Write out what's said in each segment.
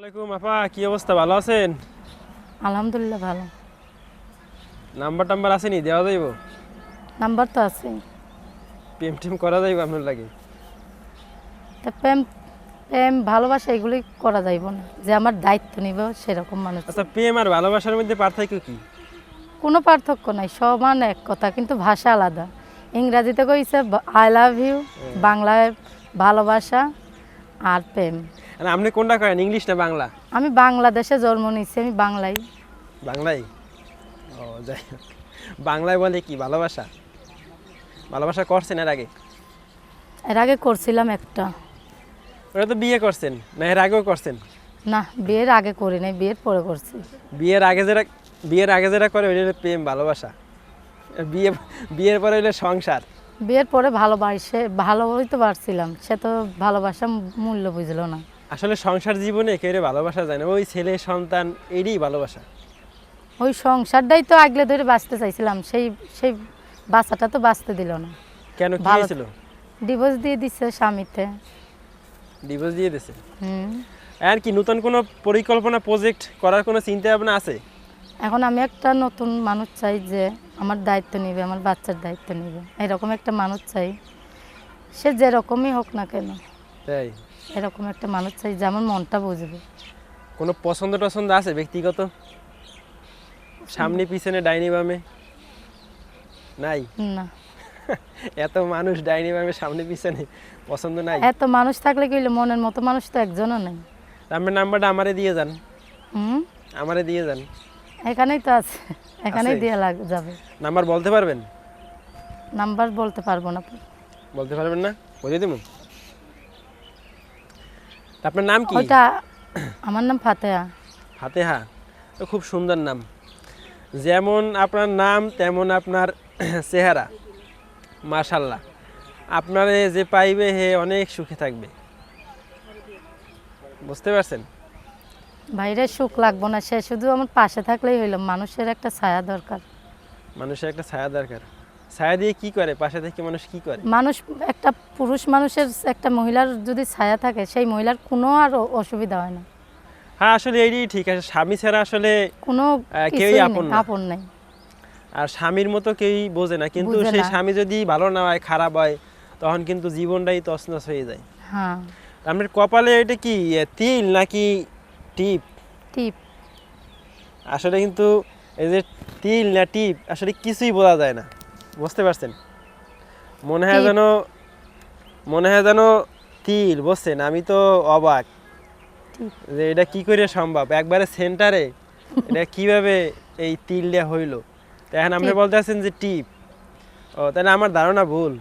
ওয়ালাইকুম আপা কি অবস্থা? ভালো আছেন? আলহামদুলিল্লাহ ভালো। নাম্বার টাম্বার আসেনি দেওয়া যাইব? নাম্বার তো আছে। প্রেম টেম করা যাইব আপনার লাগে? তা প্রেম প্রেম ভালোবাসা এগুলি করা যাইব না। যে আমার দায়িত্ব নিব সেরকম মানুষ। আচ্ছা প্রেম আর ভালোবাসার মধ্যে পার্থক্য কি? কোনো পার্থক্য নাই সমান এক কথা কিন্তু ভাষা আলাদা। ইংরাজিতে কইছে আই লাভ ইউ বাংলায় ভালোবাসা আর প্রেম। আর আপনি কোনটা করেন? ইংলিশ না বাংলা? আমি বাংলাদেশে জন্ম নিচ্ছি আমি বাংলাই। বাংলাই? ও যাই হোক। বাংলায় বলে কি ভালোবাসা? ভালোবাসা করছেন এর আগে? এর আগে করছিলাম একটা। ওরা তো বিয়ে করছেন না এর আগেও করছেন? না বিয়ের আগে করি নাই বিয়ের পরে করছি। বিয়ের আগে যেটা বিয়ের আগে যেটা করে ওইটা প্রেম ভালোবাসা। বিয়ে বিয়ের পরে হইলে সংসার। বিয়ের পরে ভালোবাসে ভালো হইতে পারছিলাম সে তো ভালোবাসা মূল্য বুঝলো না। আসলে সংসার জীবনে কেউ ভালোবাসা যায় না ওই ছেলে সন্তান এরই ভালোবাসা। ওই সংসারটাই তো আগলে ধরে বাঁচতে চাইছিলাম সেই সেই বাচ্চাটা তো বাঁচতে দিল না। কেন কি হয়েছিল? ডিভোর্স দিয়ে দিচ্ছে স্বামীতে। ডিভোর্স দিয়ে দিছে? হুম। আর কি নতুন কোনো পরিকল্পনা প্রজেক্ট করার কোনো চিন্তা ভাবনা আছে? এখন আমি একটা নতুন মানুষ চাই যে আমার দায়িত্ব নেবে আমার বাচ্চার দায়িত্ব নেবে। এরকম একটা মানুষ চাই। সে যেরকমই হোক না কেন। তাই? এরকম একটা মানুষ চাই যে আমার মনটা বুঝবে। কোনো পছন্দ টছন্দ আছে ব্যক্তিগত? সামনে পিছনে ডাইনি বামে? নাই? না। এত মানুষ ডাইনি বামে সামনে পিছনে পছন্দ নাই? এত মানুষ থাকলে কি হইল? মনের মতো মানুষ তো একজনও নাই। আপনার নাম্বারটা আমারে দিয়ে যান। হুম? আমারে দিয়ে যান। এখানেই তো আছে। এখানেই? দেওয়া লাগ যাবে। নাম্বার বলতে পারবেন? নাম্বার বলতে পারব না। বলতে পারবেন না? বুঝে দিব আপনার নাম কি? ওইটা আমার নাম ফাতেহা। ফাতেহা? তো খুব সুন্দর নাম। যেমন আপনার নাম তেমন আপনার চেহারা। মাশাল্লাহ। আপনারে যে পাইবে হে অনেক সুখে থাকবে। বুঝতে পারছেন? বাইরে সুখ লাগবো না। সে শুধু আমার পাশে থাকলেই হইল। মানুষের একটা ছায়া দরকার। মানুষের একটা ছায়া দরকার। ছায়া দিয়ে কি করে? পাশে থেকে মানুষ কি করে? মানুষ একটা পুরুষ মানুষের একটা মহিলার যদি ছায়া থাকে সেই মহিলার কোনো আর অসুবিধা হয় না। হ্যাঁ আসলে এইটাই ঠিক। আছে স্বামী ছাড়া আসলে কোনো কেউই আপন না। আপন নাই আর স্বামীর মতো কেউই বোঝে না। কিন্তু সেই স্বামী যদি ভালো না হয় খারাপ হয় তখন কিন্তু জীবনটাই তছনছ হয়ে যায়। হ্যাঁ। আপনার কপালে এটা কি তিল নাকি টিপ? টিপ। আসলে কিন্তু এই যে তিল না টিপ আসলে কিছুই বোঝা যায় না। বুঝতে পারছেন? মনে হয় যেন মনে হয় যেন তিল বুঝছেন? আমি তো অবাক যে এটা কি করে সম্ভব? একবারে সেন্টারে? এটা কীভাবে এই তিলটা হইল? এখন আপনি। বলতে আছেন যে টিপ। ও তাহলে আমার ধারণা ভুল।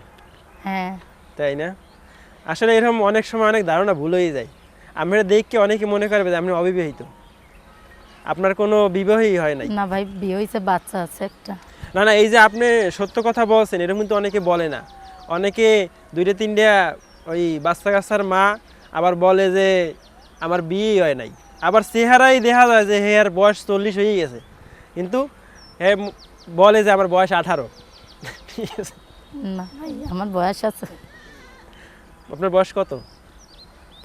হ্যাঁ। তাই না? আসলে এরকম অনেক সময় অনেক ধারণা ভুল হয়ে যায়। আমরা দেখকে অনেকে মনে করবে যে আপনি অবিবাহিত। আপনার কোনো বিবাহই হয় নাই। না ভাই বিয়ে হয়েছে বাচ্চা আছে একটা। না না এই যে আপনি সত্য কথা বলছেন এরকম কিন্তু অনেকে বলে না। অনেকে দুইটা তিনটা ওই বাচ্চা কাচ্চার মা আবার বলে যে আমার বিয়েই হয় নাই। আবার চেহারাই দেখা যায় যে হে আর বয়স চল্লিশ হয়ে গেছে। কিন্তু হে বলে যে আমার বয়স আঠারো। ঠিক আছে? না আমার বয়স আছে। আপনার বয়স কত?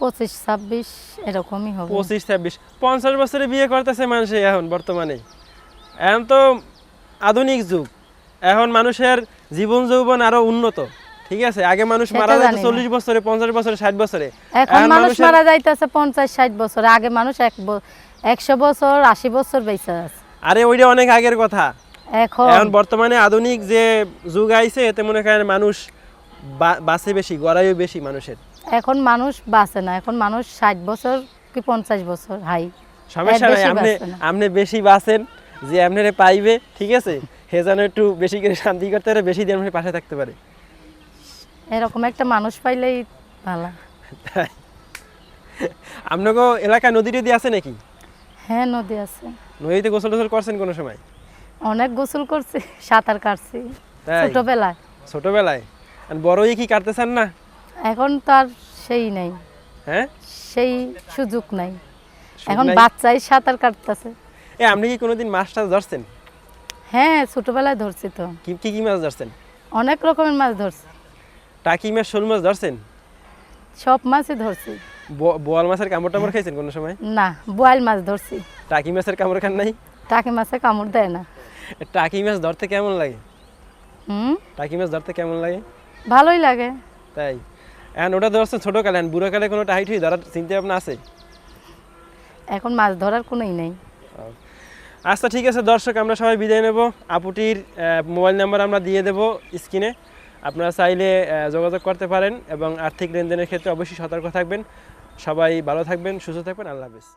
পঁচিশ ছাব্বিশ এরকমই হবে। পঁচিশ ছাব্বিশ। পঞ্চাশ বছরে বিয়ে করতেছে মানুষে এখন বর্তমানে। এখন তো আধুনিক যুগ। এখন মানুষের জীবন যৌবন আরও উন্নত। ঠিক আছে? আগে মানুষ মারা যেত চল্লিশ বছরে পঞ্চাশ বছরে ষাট বছরে। এখন মানুষ মারা যাইতেছে পঞ্চাশ ষাট বছর। আগে মানুষ এক একশো বছর আশি বছর বেঁচে আছে। আরে ওইটা অনেক আগের কথা। এখন। বর্তমানে আধুনিক যে যুগ আইছে এতে মনে করেন মানুষ বা- বাঁচে বেশি গড়াইও বেশি মানুষের। এখন মানুষ বাঁচে না। এখন মানুষ ষাট বছর কি পঞ্চাশ বছর হাই। সমস্যা নাই আপনি আপনি বেশি বাঁচেন। যে আপনারে পাইবে ঠিক আছে? হে যেন একটু বেশি করে শান্তি করতে পারে বেশি দিন পাশে থাকতে পারে। এরকম একটা মানুষ পাইলেই ভালো। তাই? আপনাকে এলাকায় নদী টদী আছে নাকি? হ্যাঁ নদী আছে। নদীতে গোসল টোসল করছেন কোনো সময়? অনেক গোসল করছি সাঁতার কাটছি তাই? ছোটবেলায়। ছোটবেলায়? আর বড় হয়ে কি কাটতেছেন না? এখন তো আর সেই নাই। হ্যাঁ? সেই সুযোগ নাই। এখন নাই? বাচ্চাই সাঁতার কাটতেছে। এ আপনি কি কোনোদিন মাছ টাছ ধরছেন? হ্যাঁ ছোটবেলায় ধরছি তো। কি কি কি মাছ ধরছেন? অনেক রকমের মাছ ধরছি। টাকি মাছ শোল মাছ ধরছেন? সব মাছই ধরছি। বোয়াল মাছের কামড় টামড় খাইছেন কোনো সময়? না বোয়াল মাছ ধরছি। টাকি মাছের কামড় খান নাই? টাকি মাছে কামড় দেয় না। টাকি মাছ ধরতে কেমন লাগে? হুম? টাকি মাছ ধরতে কেমন লাগে? ভালোই লাগে। তাই। এখন ওটা ধরছে ছোটো কালে বুড়ো কালে কোনো টাইট হয়ে ধরার চিন্তা ভাবনা আছে? এখন মাছ ধরার কোনোই নেই। আচ্ছা ঠিক আছে, দর্শক, আমরা সবাই বিদায় নেব। আপুটির মোবাইল নাম্বার আমরা দিয়ে দেব স্ক্রিনে। আপনারা চাইলে যোগাযোগ করতে পারেন এবং আর্থিক লেনদেনের ক্ষেত্রে অবশ্যই সতর্ক থাকবেন। সবাই ভালো থাকবেন, সুস্থ থাকবেন। আল্লাহ হাফিজ।